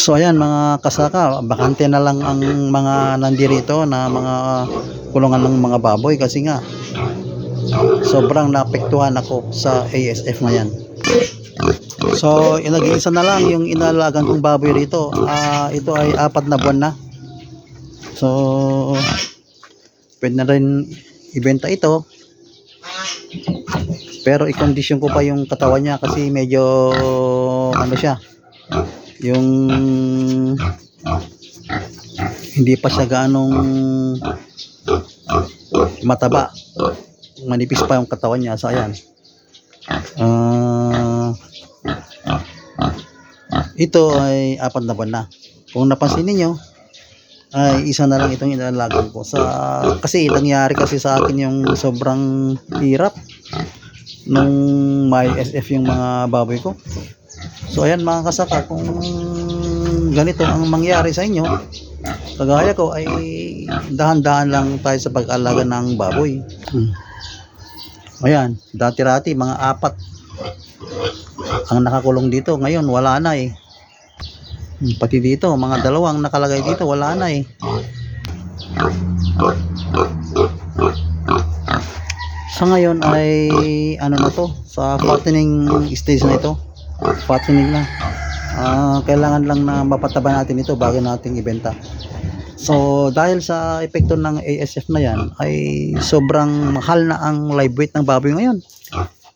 So ayan mga kasaka, bakante na lang ang mga nandirito na mga kulungan ng mga baboy kasi nga sobrang naapektuhan ako sa ASF na yan. So inag-iisa na lang yung inalagan kong baboy rito. Ah, ito ay apat na buwan na. So pwede na rin ibenta ito. Pero i-condition ko pa yung katawan niya kasi medyo ano siya yung hindi pa siya ganong mataba. Manipis pa yung katawan niya so ayan Ah, ito ay apat na buwan na. Kung napansin niyo ay isa na lang itong inalagan ko. Sa kasi nangyari kasi sa akin yung sobrang hirap nung may SF yung mga baboy ko So ayan mga kasaka, kung ganito ang mangyari sa inyo, kagaya ko ay dahan-dahan lang tayo sa pag-alaga ng baboy. Hmm. Ayan, dati-rati mga apat ang nakakulong dito. Ngayon wala na eh. Pati dito, mga dalawang nakalagay dito, wala na eh. Sa ngayon ay ano na to, sa fattening stage na ito fattening na. Ah, kailangan lang na mapataba natin ito bago nating ibenta. So, dahil sa epekto ng ASF na yan, ay sobrang mahal na ang live weight ng baboy ngayon.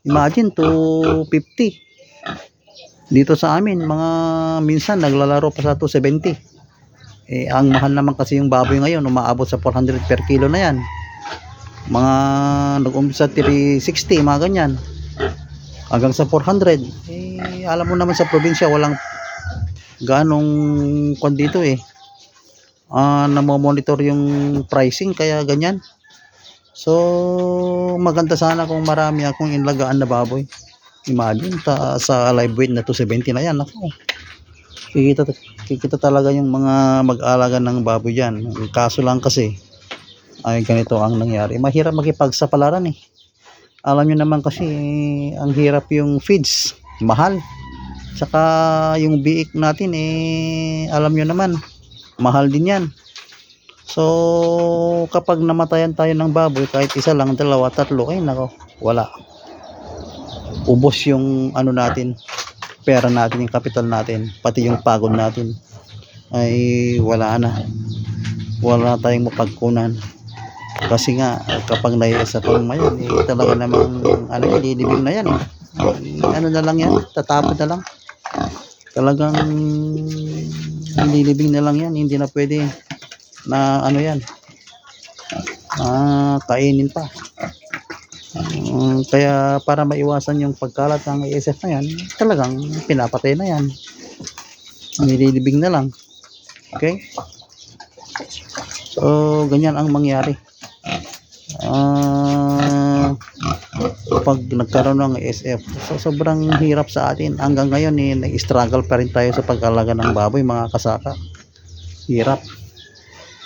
Imagine, 250. Dito sa amin, mga minsan naglalaro pa sa 270. Eh, ang mahal naman kasi yung baboy ngayon, umaabot sa 400 per kilo na yan. Mga nag-umpisa 360, mga ganyan hanggang sa 400 eh alam mo naman sa probinsya walang ganong kwan dito eh. Ah namomonitor yung pricing kaya ganyan. So maganda sana kung marami akong inlagaan na baboy. Imagine ta, sa live weight na 270 na yan. Ako kikita, kikita talaga yung mga mag-alaga ng baboy dyan. Kaso lang kasi ay ganito ang nangyari. Mahirap makipagsapalaran eh. Alam nyo naman kasi ang hirap yung feeds mahal. Tsaka yung biik natin eh alam nyo naman mahal din yan. So kapag namatayan tayo ng baboy kahit isa lang dalawa tatlo ay nako wala. Ubos yung ano natin pera natin yung capital natin pati yung pagod natin ay wala na. Wala tayong mapagkunan. Kasi nga kapag naiisa pang mayan eh, talaga namang ano yan lilibing na yan eh. Ano na lang yan? Tatapon na lang? Talagang lilibing na lang yan. Hindi na pwede na ano yan. Ah, kainin pa. Um, kaya para maiwasan yung pagkalat ng ASF na yan talagang pinapatay na yan. Nililibing na lang. Okay? So ganyan ang mangyari. Ah pag nagkaroon ng SF so sobrang hirap sa atin. Hanggang ngayon eh, nag-struggle pa rin tayo sa pag-alaga ng baboy mga kasaka. Hirap.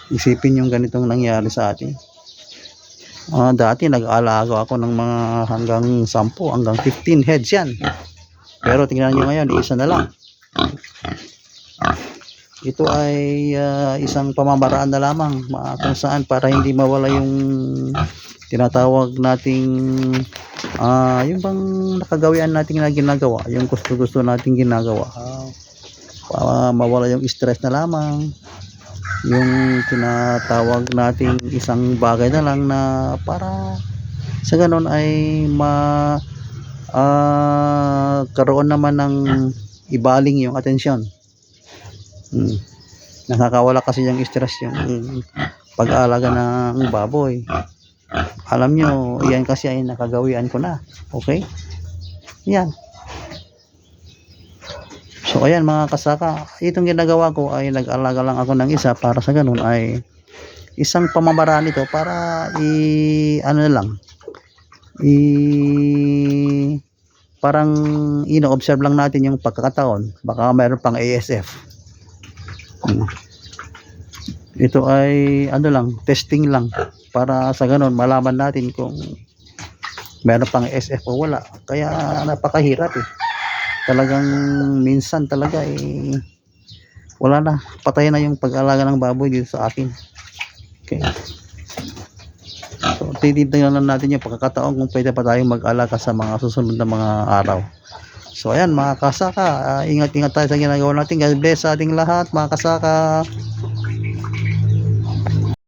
Isipin yung ganitong nangyari sa atin. Ah, dati nag-aalaga ako ng mga hanggang 10 hanggang 15 heads yan. Pero tingnan nyo ngayon isa na lang ito ay ah, isang pamamaraan na lamang ma- kung saan para hindi mawala yung tinatawag nating ah yung bang nakagawian nating na ginagawa yung gusto gusto nating ginagawa. Para mawala yung stress na lamang yung tinatawag nating isang bagay na lang na para sa ganun ay ma ah, karoon naman ng ibaling yung atensyon Hmm. Nakakawala kasi yung stress yung pag-aalaga ng baboy. Alam nyo, yan kasi ay nakagawian ko na. Okay? Yan. So ayan mga kasaka, itong ginagawa ko ay nag-alaga lang ako ng isa para sa ganun ay isang pamamaraan ito para i ano lang i parang ino-observe lang natin yung pagkakataon baka mayroon pang ASF Hmm. Ito ay ano lang, testing lang para sa ganun malaman natin kung meron pang SF o wala. Kaya napakahirap eh. Talagang minsan talaga eh wala na. Patay na yung pag-alaga ng baboy dito sa akin. Okay. So, titignan natin yung pagkakataon kung pwede pa tayong mag-alaga sa mga susunod na mga araw. So, ayan mga kasaka, ah, ingat-ingat tayo sa ginagawa natin. God bless sa ating lahat mga kasaka.